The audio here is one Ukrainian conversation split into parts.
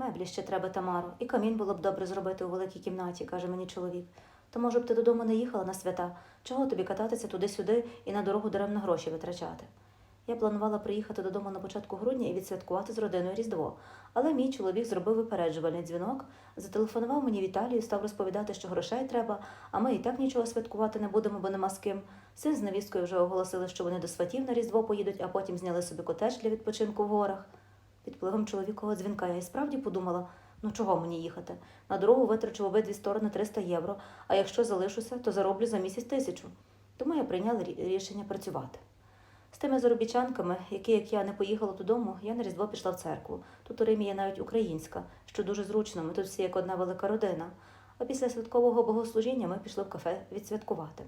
Меблі ще треба, Тамаро, і камін було б добре зробити у великій кімнаті, каже мені чоловік. То, може б, ти додому не їхала на свята? Чого тобі кататися туди-сюди і на дорогу даремно гроші витрачати? Я планувала приїхати додому на початку грудня і відсвяткувати з родиною Різдво. Але мій чоловік зробив випереджувальний дзвінок, зателефонував мені в Італію, став розповідати, що грошей треба, а ми і так нічого святкувати не будемо, бо нема з ким. Син з невісткою вже оголосили, що вони до сватів на Різдво поїдуть, а потім зняли собі котедж для відпочинку в горах. Під впливом чоловікового дзвінка я і справді подумала, ну чого мені їхати? На дорогу витрачу в обидві сторони 300 євро, а якщо залишуся, то зароблю за місяць тисячу. Тому я прийняла рішення працювати. З тими заробітчанками, які, як я, не поїхала додому, я на Різдво пішла в церкву. Тут у Римі є навіть українська, що дуже зручно, ми тут всі як одна велика родина. А після святкового богослужіння ми пішли в кафе відсвяткувати.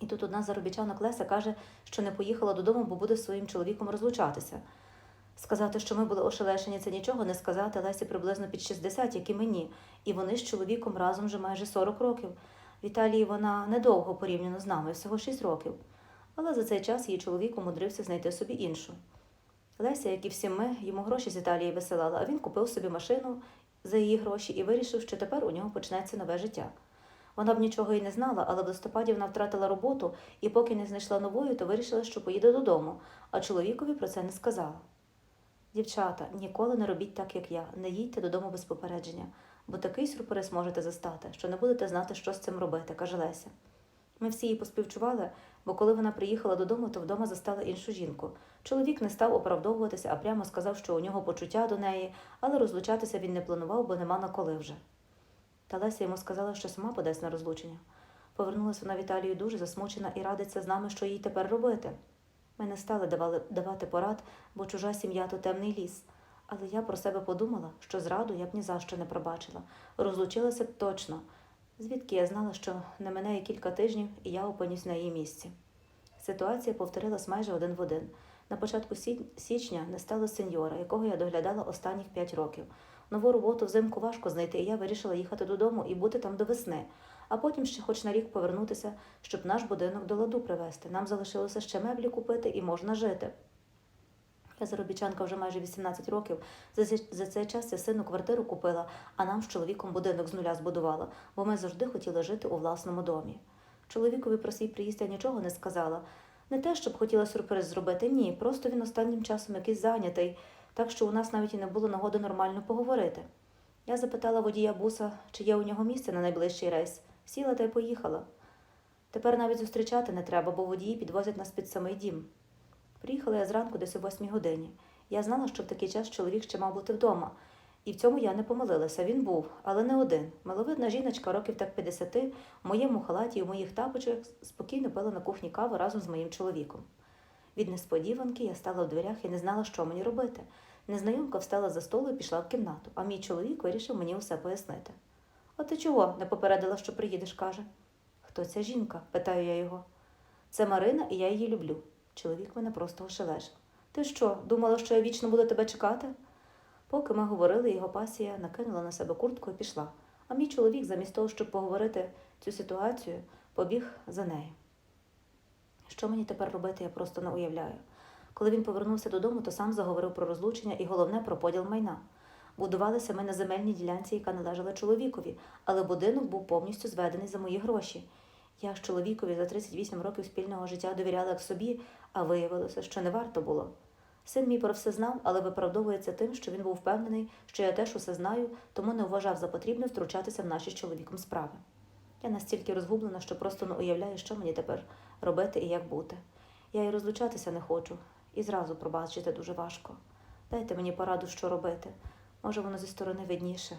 І тут одна з заробітчанок Леся каже, що не поїхала додому, бо буде зі своїм чоловіком розлучатися. Сказати, що ми були ошелешені, це нічого не сказати. Лесі приблизно під 60, як і мені, і вони з чоловіком разом вже майже 40 років. В Італії вона недовго порівняно з нами, всього 6 років. Але за цей час її чоловік умудрився знайти собі іншу. Леся, як і всі ми, йому гроші з Італії висилала, а він купив собі машину за її гроші і вирішив, що тепер у нього почнеться нове життя. Вона б нічого й не знала, але в листопаді вона втратила роботу і поки не знайшла нової, то вирішила, що поїде додому, а чоловікові про це не сказала. Дівчата, ніколи не робіть так, як я. Не їдьте додому без попередження, бо такий сюрприз можете застати, що не будете знати, що з цим робити, каже Леся. Ми всі їй поспівчували, бо коли вона приїхала додому, то вдома застала іншу жінку. Чоловік не став оправдовуватися, а прямо сказав, що у нього почуття до неї, але розлучатися він не планував, бо нема на коли вже. Та Леся йому сказала, що сама подасть на розлучення. Повернулася вона в Італію дуже засмучена і радиться з нами, що їй тепер робити. Ми не стали давати порад, бо чужа сім'я то темний ліс. Але я про себе подумала, що зраду я б ні за що не пробачила. Розлучилася б точно. Звідки я знала, що не мине і кілька тижнів, і я опинюсь на її місці. Ситуація повторилась майже один в один. На початку січня не стало сеньора, якого я доглядала останніх п'ять років. Нову роботу взимку важко знайти, і я вирішила їхати додому і бути там до весни, а потім ще хоч на рік повернутися, щоб наш будинок до ладу привезти. Нам залишилося ще меблі купити і можна жити. Я заробітчанка вже майже 18 років. За цей час я сину квартиру купила, а нам з чоловіком будинок з нуля збудувала, бо ми завжди хотіли жити у власному домі. Чоловікові про свій приїзд я нічого не сказала. Не те, щоб хотіла сюрприз зробити, ні, просто він останнім часом якийсь зайнятий, так що у нас навіть і не було нагоди нормально поговорити. Я запитала водія буса, чи є у нього місце на найближчий рейс. Сіла та й поїхала. Тепер навіть зустрічати не треба, бо водії підвозять нас під самий дім. Приїхала я зранку десь о восьмій годині. Я знала, що в такий час чоловік ще мав бути вдома. І в цьому я не помилилася. Він був, але не один. Миловидна жіночка, років так 50, в моєму халаті і в моїх тапочках спокійно пила на кухні каву разом з моїм чоловіком. Від несподіванки я стала в дверях і не знала, що мені робити. Незнайомка встала за столу і пішла в кімнату, а мій чоловік вирішив мені усе пояснити. А ти чого? не попередила, що приїдеш, каже. Хто ця жінка? питаю я його. Це Марина, і я її люблю. Чоловік мене просто ошелешив. Ти що, думала, що я вічно буду тебе чекати? Поки ми говорили, його пасія накинула на себе куртку і пішла. А мій чоловік, замість того, щоб поговорити цю ситуацію, побіг за нею. Що мені тепер робити, я просто не уявляю. Коли він повернувся додому, то сам заговорив про розлучення і головне про поділ майна. Будувалися ми на земельній ділянці, яка належала чоловікові, але будинок був повністю зведений за мої гроші. Я ж чоловікові за 38 років спільного життя довіряла як собі, а виявилося, що не варто було. Син мій про все знав, але виправдовується тим, що він був впевнений, що я теж усе знаю, тому не вважав за потрібне втручатися в наші з чоловіком справи. Я настільки розгублена, що просто не уявляю, що мені тепер робити і як бути. Я і розлучатися не хочу, і зразу пробачити дуже важко. Дайте мені пораду, що робити. Може, воно зі сторони видніше.